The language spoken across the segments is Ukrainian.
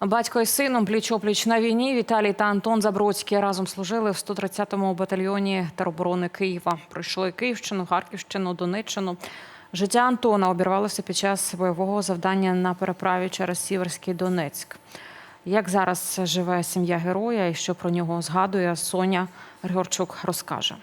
Батько із сином пліч-опліч на війні. Віталій та Антон Забродський разом служили в 130-му батальйоні тероборони Києва. Пройшли Київщину, Харківщину, Донеччину. Життя Антона обірвалося під час бойового завдання на переправі через Сіверський Донецьк. Як зараз живе сім'я героя і що про нього згадує Соня Григорчук розкаже.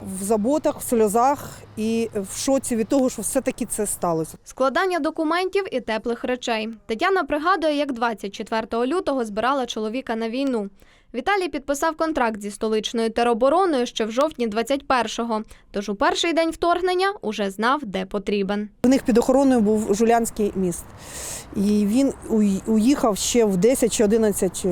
В заботах, в сльозах і в шоці від того, що все-таки це сталося. Складання документів і теплих речей. Тетяна пригадує, як 24 лютого збирала чоловіка на війну. Віталій підписав контракт зі столичною теробороною ще в жовтні 21-го. Тож у перший день вторгнення уже знав, де потрібен. У них під охороною був Жулянський міст. І він уїхав ще в 10 чи 11 е,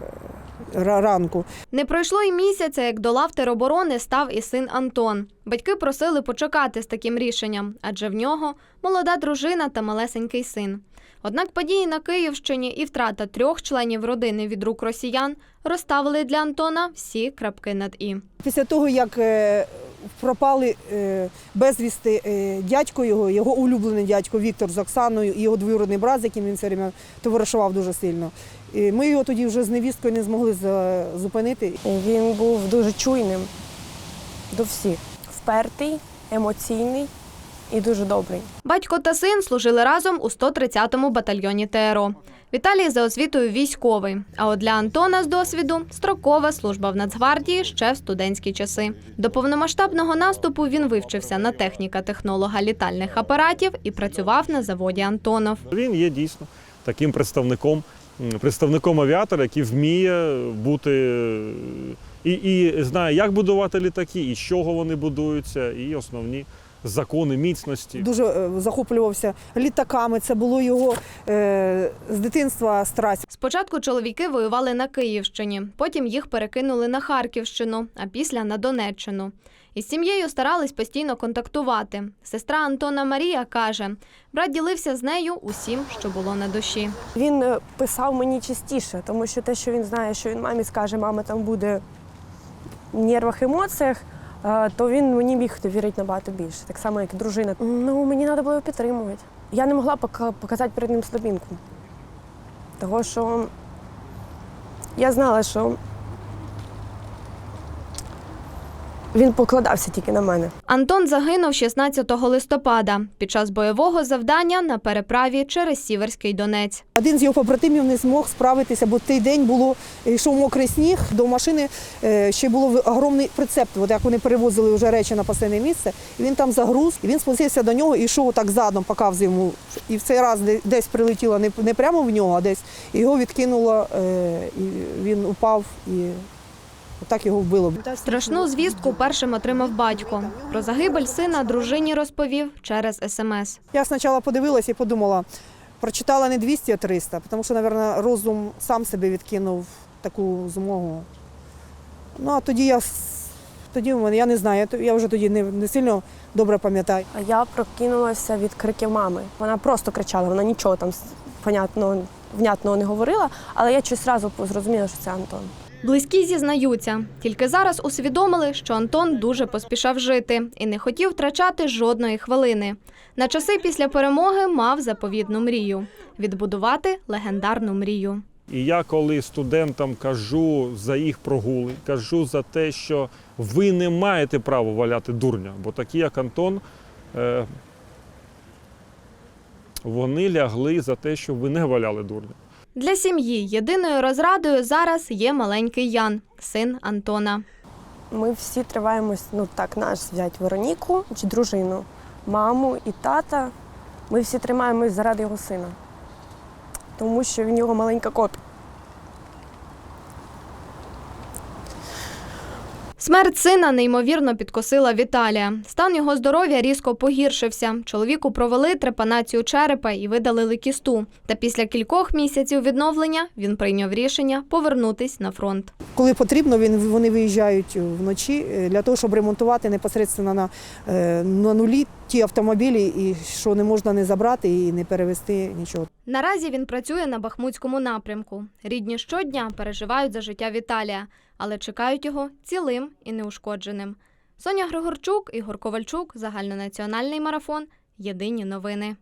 ра- ранку. Не пройшло й місяця, як до лав тероборони став і син Антон. Батьки просили почекати з таким рішенням, адже в нього молода дружина та малесенький син. Однак події на Київщині і втрата трьох членів родини від рук росіян розставили для Антона всі крапки над і. Після того, як е, пропали е, безвісти е, дядько його, його улюблений дядько Віктор з Оксаною і його двоюродний брат, з яким він все время товаришував дуже сильно. І ми його тоді вже з невісткою не змогли зупинити. Він був дуже чуйним до всіх. Впертий, емоційний і дуже добрий. Батько та син служили разом у 130-му батальйоні ТРО. Віталій за освітою військовий. А от для Антона з досвіду строкова служба в Нацгвардії ще в студентські часи. До повномасштабного наступу він вивчився на техніка технолога літальних апаратів і працював на заводі Антонов. Він є дійсно таким представником, представником авіатора, який вміє бути і, і знає, як будувати літаки, і з чого вони будуються, і основні закони міцності. Дуже е, захоплювався літаками. Це було його е, з дитинства страсть. Спочатку чоловіки воювали на Київщині, потім їх перекинули на Харківщину, а після на Донеччину. Із сім'єю старались постійно контактувати. Сестра Антона Марія каже, брат ділився з нею усім, що було на душі. Він е, писав мені частіше, тому що те, що він знає, що він мамі скаже, мама там буде в нервах, емоціях, то він мені міг довірити набагато більше. Так само, як і дружина. Ну, мені треба було його підтримувати. Я не могла показати перед ним слабінку. Того, що я знала, що він покладався тільки на мене. Антон загинув 16 листопада під час бойового завдання на переправі через Сіверський Донець. Один з його побратимів не змог справитися, бо той день було йшов мокрий сніг. До машини е, ще було огромний прицеп. От як вони перевозили вже речі на посильне місце, і він там загруз, і він спустився до нього і йшов так задом, показував йому. І в цей раз десь прилетіло не, не прямо в нього, а десь його відкинуло, е, і він упав і отак його вбило. Страшну звістку першим отримав батько. Про загибель сина дружині розповів через смс. Я спочатку подивилася і подумала, прочитала не 200, а 300, тому що, мабуть, розум сам себе відкинув таку змогу. Ну, а тоді я, тоді в мене, я не знаю, я, то- я вже тоді не, не сильно добре пам'ятаю. А я прокинулася від криків мами. Вона просто кричала, вона нічого там понятного, внятного не говорила, але я щось одразу зрозуміла, що це Антон. Близькі зізнаються, тільки зараз усвідомили, що Антон дуже поспішав жити і не хотів втрачати жодної хвилини. На часи після перемоги мав заповідну мрію відбудувати легендарну мрію. І я коли студентам кажу за їх прогули, кажу за те, що ви не маєте права валяти дурня, бо такі, як Антон, е, вони лягли за те, щоб ви не валяли дурня. Для сім'ї єдиною розрадою зараз є маленький Ян, син Антона. Ми всі триваємось, ну так, наш взять Вероніку чи дружину, маму і тата. Ми всі тримаємось заради його сина, тому що він його маленька копія. Смерть сина неймовірно підкосила Віталія. Стан його здоров'я різко погіршився. Чоловіку провели трепанацію черепа і видалили кісту. Та після кількох місяців відновлення він прийняв рішення повернутись на фронт. Коли потрібно, він, вони виїжджають вночі е, для того, щоб ремонтувати непосередньо на, е, на нулі ті автомобілі, і що не можна не забрати і не перевезти нічого. Наразі він працює на Бахмутському напрямку. Рідні щодня переживають за життя Віталія, але чекають його цілим і неушкодженим. Соня Григорчук, Ігор Ковальчук, загальнонаціональний марафон. Єдині новини.